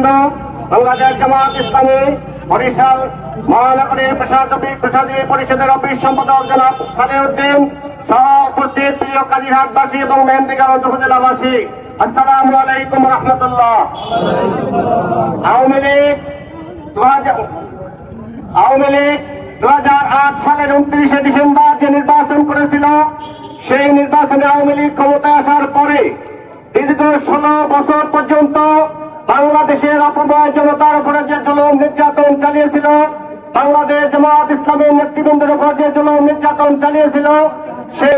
বিশেষবৃন্দ বাংলাদেশ জামাত ইসলামী, বরিশাল মহানগরীর প্রশাসনিক প্রশাসনিক পরিষদের অফিস সম্পাদক জনাব সালেউদ্দিন সহ উপস্থিত প্রিয় কালীহাটবাসী এবং মেহেন্দিগঞ্জ উপজেলাবাসী। আসসালামু আলাইকুম রহমতুল্লাহ। আওয়ামী লীগ দু আওয়ামী লীগ দু হাজার আট সালের উনত্রিশে ডিসেম্বর যে নির্বাচন করেছিল, সেই নির্বাচনে আওয়ামী লীগ ক্ষমতায় আসার পরে দীর্ঘ ষোলো বছর পর্যন্ত বাংলাদেশের অপময় জনতার উপরে যে জুলুম নির্যাতন চালিয়েছিল, বাংলাদেশ জামাত ইসলামের নেতৃবৃন্দের উপর যে জুলুম নির্যাতন চালিয়েছিল, সে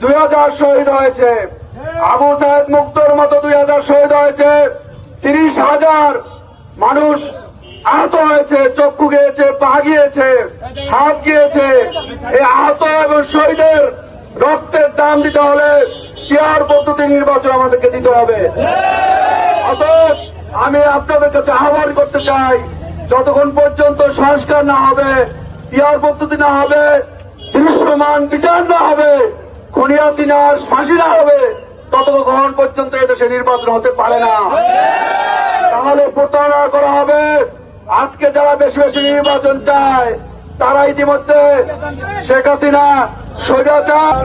দুই হাজার শহীদ হয়েছে। আবু সাহেদ মুক্তর মতো দুই হাজার শহীদ হয়েছে। তিরিশ হাজার মানুষ আহত হয়েছে, চক্ষু গিয়েছে, পা গিয়েছে, হাত গিয়েছে। এই আহত এবং শহীদের রক্তের দাম দিতে হলে কেয়ার পদ্ধতি নির্বাচন আমাদেরকে দিতে হবে? অতএব আমি আপনাদের কাছে আহ্বান করতে চাই যতক্ষণ পর্যন্ত সংস্কার না হবে পিয়ার পদ্ধতি না হবে দৃশ্যমান বিচার না হবে খনিয়াসিনার ফাঁসি না হবে ততক্ষণ পর্যন্ত এদেশে নির্বাচন হতে পারে না তাহলে প্রতারণা করা হবে আজকে যারা বেশি বেশি নির্বাচন চায় তারা ইতিমধ্যে শেখ হাসিনা স্বৈরাচার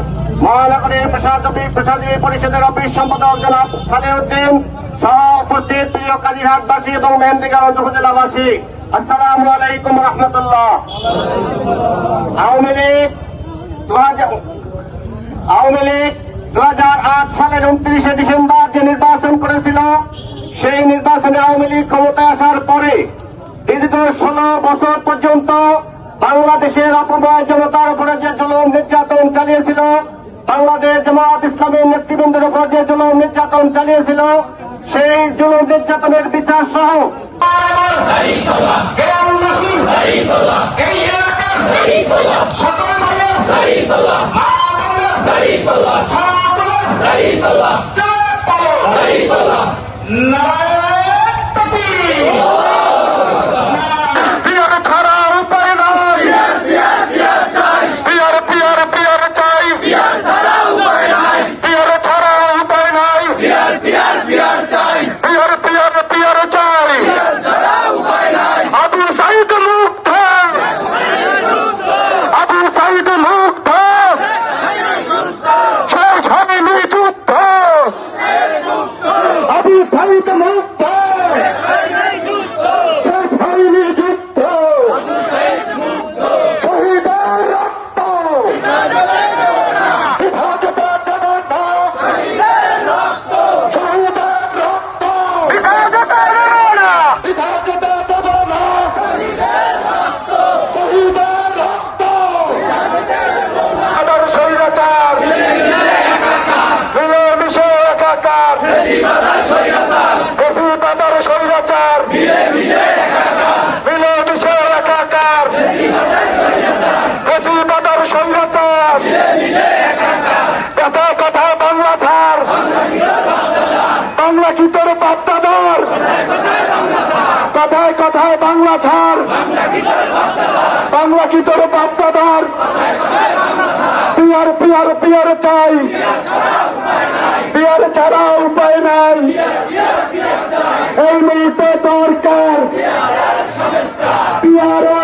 মহানগরীর প্রশাসনিক প্রশাসনিক পরিষদের অফিস সম্পাদক জনাব সালেউদ্দিন সহ নির্বাচন করেছিল, সেই নির্বাচনে আওয়ামী লীগ ক্ষমতায় আসার পরে দীর্ঘ ষোলো বছর পর্যন্ত বাংলাদেশের অপময় জনতার উপরে যে জুলুম নির্যাতন চালিয়েছিল, বাংলাদেশ জামাত ইসলামের নেতৃবৃন্দের উপর যে জুলুম নির্যাতন চালিয়েছিল সেই জুলুম নির্যাতনের বিচার সহ পিয়ার ছাড়া উপায় নাই পিয়ার পিয়ার পিয়ার চাই পিয়ার ছাড়া উপায় নাই পিয়ার ছাড়া উপায় নাই পিয়ার পিয়ার পিয়ার চাই পিয়ার পিয়ার পিয়ার চাই পিয়ার ছাড়া উপায় নাই আবু সাইদ মুক্ত আবু সাইদ মুক্ত শেষ হয়নি যুদ্ধ আবু সাইদ মুক্ত শেষ হয়নি যুদ্ধ শহীদের রক্ত বিভাজতে দেব না শহীদের রক্ত বিভাজতে দেব না বিভাজতে দেব না শহীদের রক্ত আদার স্বৈরাচার মিলে মিশে একাকার বেশিবাদার স্বৈরাচার মিলে মিশে একাকার বেশিবাদার স্বৈরাচার কথা কথা বাংলা ছাড় বাংলা কি তোর বাপ্তাদার কথায় কথায় বাংলা ছাড়। বাংলা কি তোর বাপদাদার পিয়ার পিয়ার পিয়ার চাই। পিয়ার ছাড়া উপায় নাই। এই মুহূর্তে দরকার। পিয়ারের